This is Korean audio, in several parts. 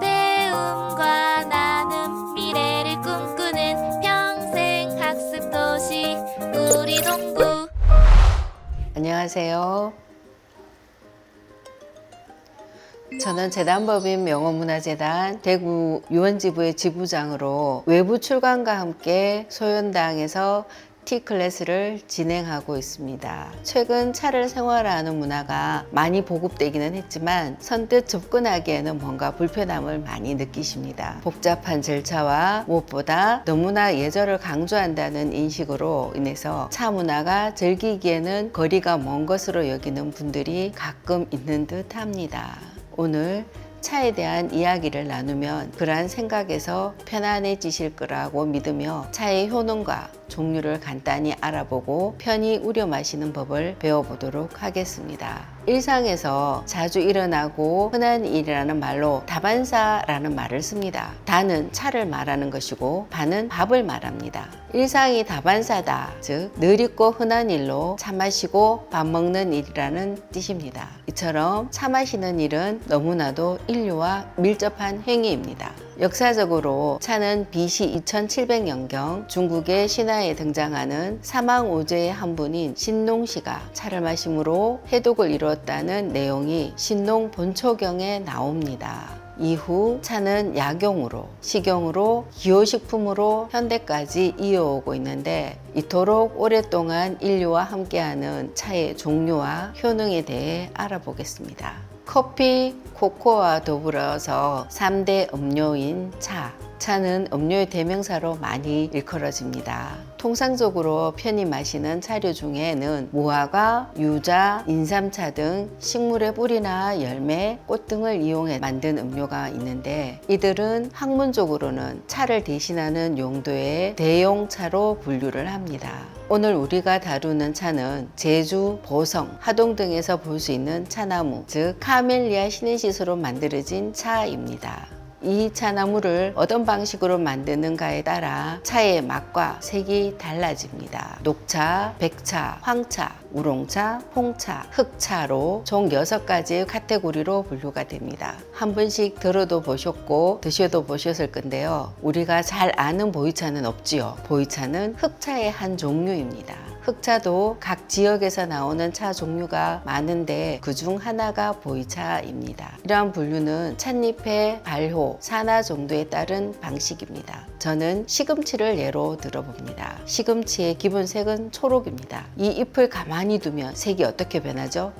배움과 나눔 미래를 꿈꾸는 평생 학습 도시 우리 동구 안녕하세요. 저는 재단법인 명호문화재단 대구 유원지부의 지부장으로 외부 출간과 함께 소연당에서 티 클래스를 진행하고 있습니다. 최근 차를 생활화하는 문화가 많이 보급되기는 했지만 선뜻 접근하기에는 뭔가 불편함을 많이 느끼십니다. 복잡한 절차와 무엇보다 너무나 예절을 강조한다는 인식으로 인해서 차 문화가 즐기기에는 거리가 먼 것으로 여기는 분들이 가끔 있는 듯 합니다. 오늘 차에 대한 이야기를 나누면 그러한 생각에서 편안해지실 거라고 믿으며 차의 효능과 종류를 간단히 알아보고 편히 우려 마시는 법을 배워보도록 하겠습니다. 일상에서 자주 일어나고 흔한 일이라는 말로 다반사라는 말을 씁니다. 다는 차를 말하는 것이고 반은 밥을 말합니다. 일상이 다반사다. 즉, 늘 있고 흔한 일로 차 마시고 밥 먹는 일이라는 뜻입니다. 이처럼 차 마시는 일은 너무나도 인류와 밀접한 행위입니다. 역사적으로 차는 BC 2700년경 중국의 신화에 등장하는 사망 오제의 한 분인 신농씨가 차를 마심으로 해독을 이루었다는 내용이 신농 본초경에 나옵니다. 이후 차는 약용으로, 식용으로, 기호식품으로 현대까지 이어오고 있는데 이토록 오랫동안 인류와 함께하는 차의 종류와 효능에 대해 알아보겠습니다. 커피, 코코와 더불어서 3대 음료인 차. 차는 음료의 대명사로 많이 일컬어집니다. 통상적으로 편히 마시는 차류 중에는 무화과, 유자, 인삼차 등 식물의 뿌리나 열매, 꽃 등을 이용해 만든 음료가 있는데 이들은 학문적으로는 차를 대신하는 용도의 대용차로 분류를 합니다. 오늘 우리가 다루는 차는 제주, 보성, 하동 등에서 볼 수 있는 차나무, 즉 카멜리아 시네시스로 만들어진 차입니다. 이 차나무를 어떤 방식으로 만드는가에 따라 차의 맛과 색이 달라집니다. 녹차, 백차, 황차, 우롱차, 홍차, 흑차로 총 6가지의 카테고리로 분류가 됩니다. 한 번씩 들어도 보셨고 드셔도 보셨을 건데요. 우리가 잘 아는 보이차는 없지요. 보이차는 흑차의 한 종류입니다. 흑차도 각 지역에서 나오는 차 종류가 많은데 그중 하나가 보이차입니다. 이러한 분류는 찻잎의 발효, 산화 정도에 따른 방식입니다. 저는 시금치를 예로 들어봅니다. 시금치의 기본 색은 초록입니다. 이 잎을 가만히 두면 색이 어떻게 변하죠?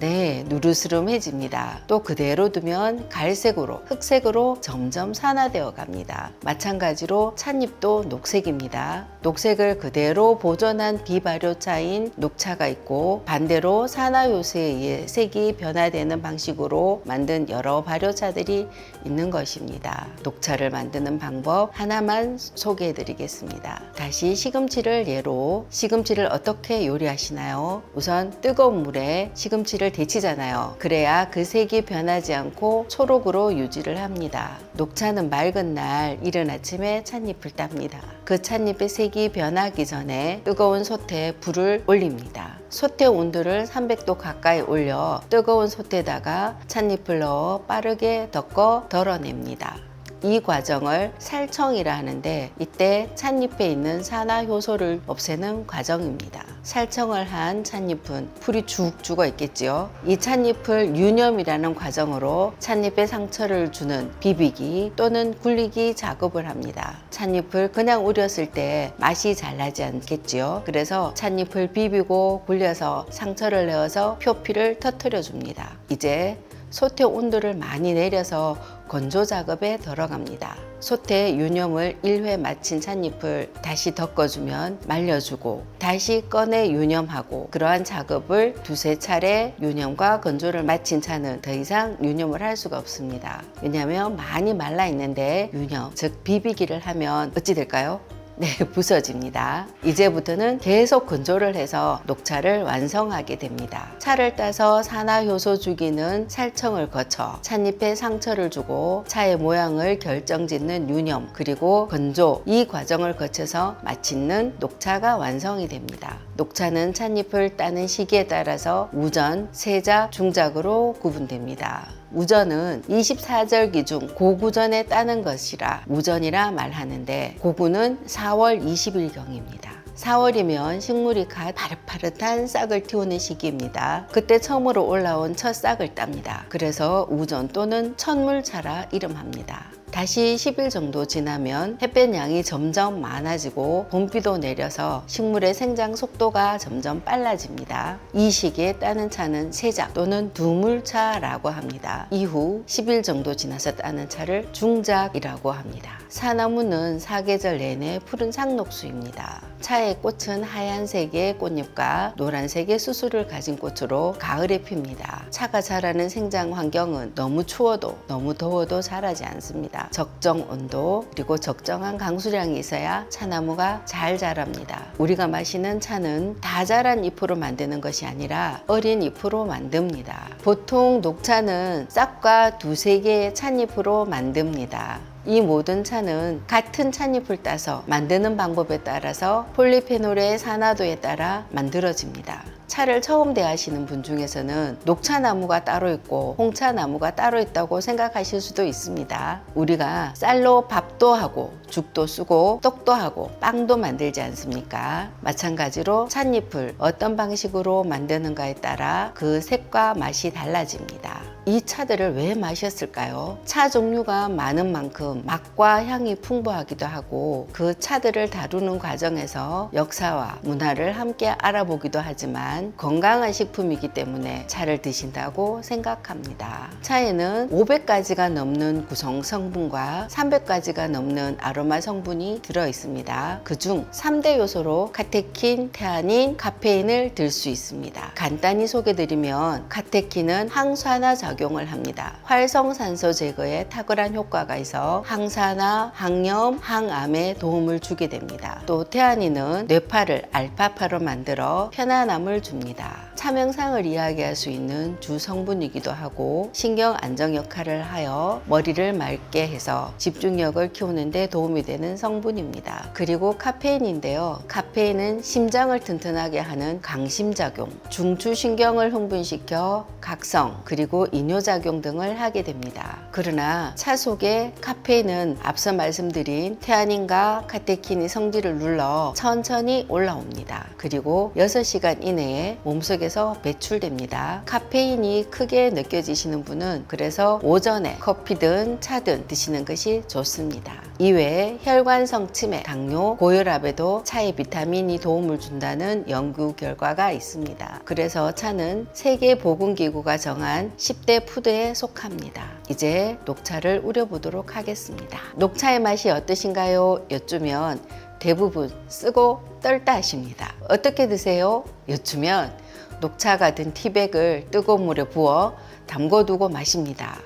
네, 누르스름해집니다. 또 그대로 두면 갈색으로, 흑색으로 점점 산화되어 갑니다. 마찬가지로 찻잎도 녹색입니다. 녹색을 그대로 보존한 비발효차인 녹차가 있고 반대로 산화 요소에 의해 색이 변화되는 방식으로 만든 여러 발효차들이 있는 것입니다. 녹차를 만드는 방법 하나만 소개해 드리겠습니다. 다시 시금치를 예로 시금치를 어떻게 요리하시나요? 우선 뜨거운 물에 시금치를 데치잖아요. 그래야 그 색이 변하지 않고 초록으로 유지를 합니다. 녹차는 맑은 날 이른 아침에 찻잎을 땁니다. 그 찻잎의 색이 변하기 전에 뜨거운 솥에 불을 올립니다. 솥의 온도를 300도 가까이 올려 뜨거운 솥에다가 찻잎을 넣어 빠르게 덮어 덜어냅니다. 이 과정을 살청이라 하는데 이때 찻잎에 있는 산화 효소를 없애는 과정입니다. 살청을 한 찻잎은 풀이 죽 죽어 있겠지요. 이 찻잎을 유념이라는 과정으로 찻잎에 상처를 주는 비비기 또는 굴리기 작업을 합니다. 찻잎을 그냥 우렸을 때 맛이 잘 나지 않겠지요. 그래서 찻잎을 비비고 굴려서 상처를 내어서 표피를 터트려 줍니다. 이제 솥의 온도를 많이 내려서 건조 작업에 들어갑니다. 솥에 유념을 1회 마친 찻잎을 다시 덮어주면 말려주고 다시 꺼내 유념하고 그러한 작업을 두세 차례 유념과 건조를 마친 차는 더 이상 유념을 할 수가 없습니다. 왜냐하면 많이 말라 있는데 유념, 즉 비비기를 하면 어찌 될까요? 네, 부서집니다. 이제부터는 계속 건조를 해서 녹차를 완성하게 됩니다. 차를 따서 산화효소 주기는 살청을 거쳐 찻잎에 상처를 주고 차의 모양을 결정짓는 유념 그리고 건조 이 과정을 거쳐서 마치는 녹차가 완성이 됩니다. 녹차는 찻잎을 따는 시기에 따라서 우전, 세작, 중작으로 구분됩니다. 우전은 24절기 중 고구전에 따는 것이라 우전이라 말하는데 고구는 4월 20일경입니다. 4월이면 식물이 갓 파릇파릇한 싹을 틔우는 시기입니다. 그때 처음으로 올라온 첫 싹을 땁니다. 그래서 우전 또는 첫물차라 이름합니다. 다시 10일 정도 지나면 햇볕 양이 점점 많아지고 봄비도 내려서 식물의 생장 속도가 점점 빨라집니다. 이 시기에 따는 차는 세작 또는 두물차라고 합니다. 이후 10일 정도 지나서 따는 차를 중작이라고 합니다. 사나무는 사계절 내내 푸른 상록수입니다. 차의 꽃은 하얀색의 꽃잎과 노란색의 수술을 가진 꽃으로 가을에 핍니다. 차가 자라는 생장 환경은 너무 추워도 너무 더워도 자라지 않습니다. 적정 온도 그리고 적정한 강수량이 있어야 차나무가 잘 자랍니다. 우리가 마시는 차는 다 자란 잎으로 만드는 것이 아니라 어린 잎으로 만듭니다. 보통 녹차는 싹과 두세 개의 찻잎으로 만듭니다. 이 모든 차는 같은 찻잎을 따서 만드는 방법에 따라서 폴리페놀의 산화도에 따라 만들어집니다. 차를 처음 대하시는 분 중에서는 녹차나무가 따로 있고 홍차나무가 따로 있다고 생각하실 수도 있습니다. 우리가 쌀로 밥도 하고 죽도 쓰고 떡도 하고 빵도 만들지 않습니까? 마찬가지로 찻잎을 어떤 방식으로 만드는가에 따라 그 색과 맛이 달라집니다. 이 차들을 왜 마셨을까요? 차 종류가 많은 만큼 맛과 향이 풍부하기도 하고 그 차들을 다루는 과정에서 역사와 문화를 함께 알아보기도 하지만 건강한 식품이기 때문에 차를 드신다고 생각합니다. 차에는 500가지가 넘는 구성 성분과 300가지가 넘는 아로마 성분이 들어 있습니다. 그중 3대 요소로 카테킨, 테아닌, 카페인을 들 수 있습니다. 간단히 소개드리면 카테킨은 항산화 작용을 합니다. 활성산소 제거에 탁월한 효과가 있어 항산화, 항염, 항암에 도움을 주게 됩니다. 또 테아닌은 뇌파를 알파파로 만들어 편안함을 줍니다. 차명상을 이야기할 수 있는 주 성분이기도 하고 신경 안정 역할을 하여 머리를 맑게 해서 집중력을 키우는데 도움이 되는 성분입니다. 그리고 카페인인데요. 카페인은 심장을 튼튼하게 하는 강심작용, 중추신경을 흥분시켜 각성, 그리고 이뇨작용 등을 하게 됩니다. 그러나 차 속에 카페인은 앞서 말씀드린 테아닌과 카테킨이 성질을 눌러 천천히 올라옵니다. 그리고 6시간 이내에 몸속에 서 배출됩니다. 카페인이 크게 느껴지시는 분은 그래서 오전에 커피든 차든 드시는 것이 좋습니다. 이외에 혈관성 치매, 당뇨, 고혈압에도 차의 비타민이 도움을 준다는 연구 결과가 있습니다. 그래서 차는 세계보건기구가 정한 10대 푸드에 속합니다. 이제 녹차를 우려보도록 하겠습니다. 녹차의 맛이 어떠신가요? 여쭈면 대부분 쓰고 떨다 하십니다. 어떻게 드세요? 여쭈면 녹차가 든 티백을 뜨거운 물에 부어 담궈두고 마십니다.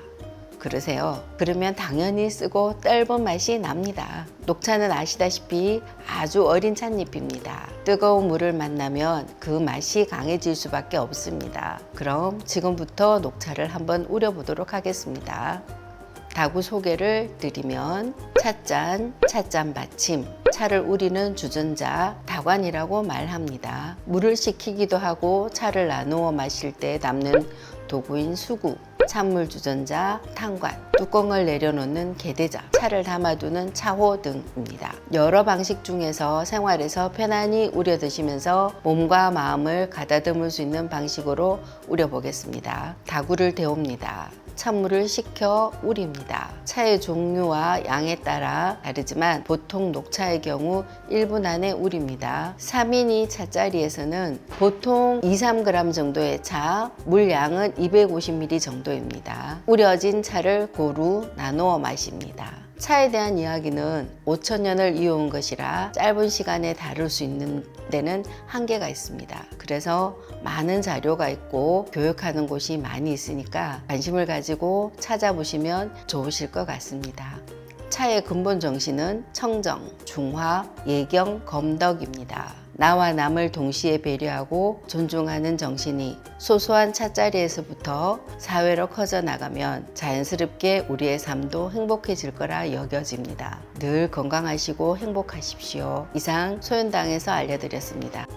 그러세요. 그러면 당연히 쓰고 떫은 맛이 납니다. 녹차는 아시다시피 아주 어린 찻잎입니다. 뜨거운 물을 만나면 그 맛이 강해질 수밖에 없습니다. 그럼 지금부터 녹차를 한번 우려보도록 하겠습니다. 다구 소개를 드리면 찻잔, 찻잔 받침, 차를 우리는 주전자, 다관이라고 말합니다. 물을 식히기도 하고 차를 나누어 마실 때 담는 도구인 수구, 찬물 주전자, 탕관, 뚜껑을 내려놓는 개대자, 차를 담아두는 차호 등입니다. 여러 방식 중에서 생활에서 편안히 우려 드시면서 몸과 마음을 가다듬을 수 있는 방식으로 우려 보겠습니다. 다구를 데웁니다. 찬물을 식혀 우립니다. 차의 종류와 양에 따라 다르지만 보통 녹차의 경우 1분 안에 우립니다. 3인이 차짜리에서는 보통 2, 3g 정도의 차, 물량은 250ml 정도입니다. 우려진 차를 고루 나누어 마십니다. 차에 대한 이야기는 5천년을 이어온 것이라 짧은 시간에 다룰 수 있는 데는 한계가 있습니다. 그래서 많은 자료가 있고 교육하는 곳이 많이 있으니까 관심을 가지고 찾아보시면 좋으실 것 같습니다. 차의 근본 정신은 청정, 중화, 예경, 검덕입니다. 나와 남을 동시에 배려하고 존중하는 정신이 소소한 차자리에서부터 사회로 커져 나가면 자연스럽게 우리의 삶도 행복해질 거라 여겨집니다. 늘 건강하시고 행복하십시오. 이상 소연당에서 알려드렸습니다.